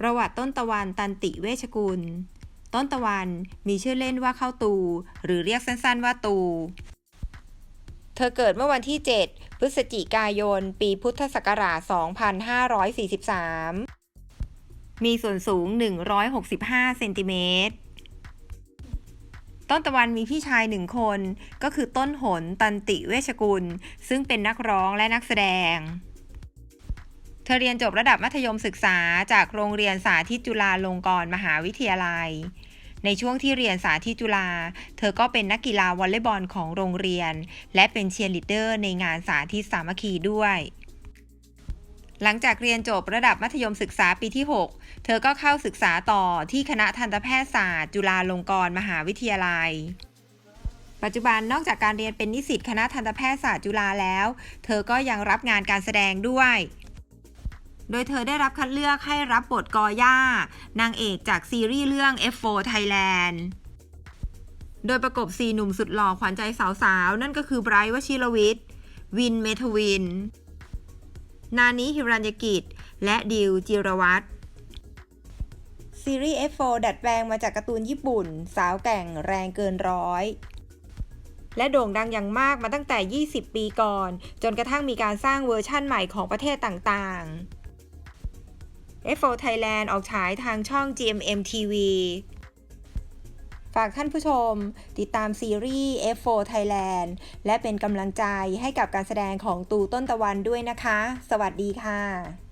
ประวัติต้นตะวันตันติเวชกุล ต้นตะวันมีชื่อเล่นว่าข้าวตู หรือเรียกสั้นๆว่าตู เธอเกิดเมื่อวันที่ 7 พฤศจิกายน ปีพุทธศักราช 2543 มีส่วนสูง 165 เซนติเมตร ต้นตะวันมีพี่ชายหนึ่งคน ก็คือต้นหนตันติเวชกุล ซึ่งเป็นนักร้องและนักแสดง ธอเรียนจบระดับมัธยมศึกษาจากโรงเรียนสาธิตจุฬาลงกรณ์มหาวิทยาลัย ในช่วงที่เรียนสาธิตจุฬา เธอก็เป็นนักกีฬาวอลเลย์บอลของโรงเรียน และเป็นเชียร์ลีดเดอร์ในงานสาธิตสามัคคีด้วย หลังจากเรียนจบระดับมัธยมศึกษาปีที่ 6 เธอก็เข้าศึกษาต่อที่คณะทันตแพทยศาสตร์ จุฬาลงกรณ์มหาวิทยาลัยปัจจุบันนอกจากการเรียนเป็นนิสิตคณะทันตแพทยศาสตร์จุฬาแล้ว เธอก็ยังรับงานการแสดงด้วย โดยเธอได้รับคัดเลือกให้รับบทกอย่านางเอกจากซีรีส์เรื่อง F4 Thailand โดยประกบสีหนุ่มสุดหล่อขวัญใจสาวๆ นั่นก็คือไบรท์วชิรวิทย์ วิน เมทวิน นานิฮิรัญญกิจ และดิวจิรวัตรซีรีส์ F4 ดัดแปลงมาจากการ์ตูนญี่ปุ่น สาวแก่งแรงเกินร้อย และโด่งดังอย่างมากมาตั้งแต่ 20 ปีก่อน จนกระทั่งมีการสร้างเวอร์ชั่นใหม่ของประเทศต่างๆ F4 Thailand ออกฉายทางช่อง GMM TV ฝากท่านผู้ชม ติดตามซีรีส์ F4 Thailand และเป็นกำลังใจให้กับการแสดงของตูต้นตะวันด้วยนะคะ สวัสดีค่ะ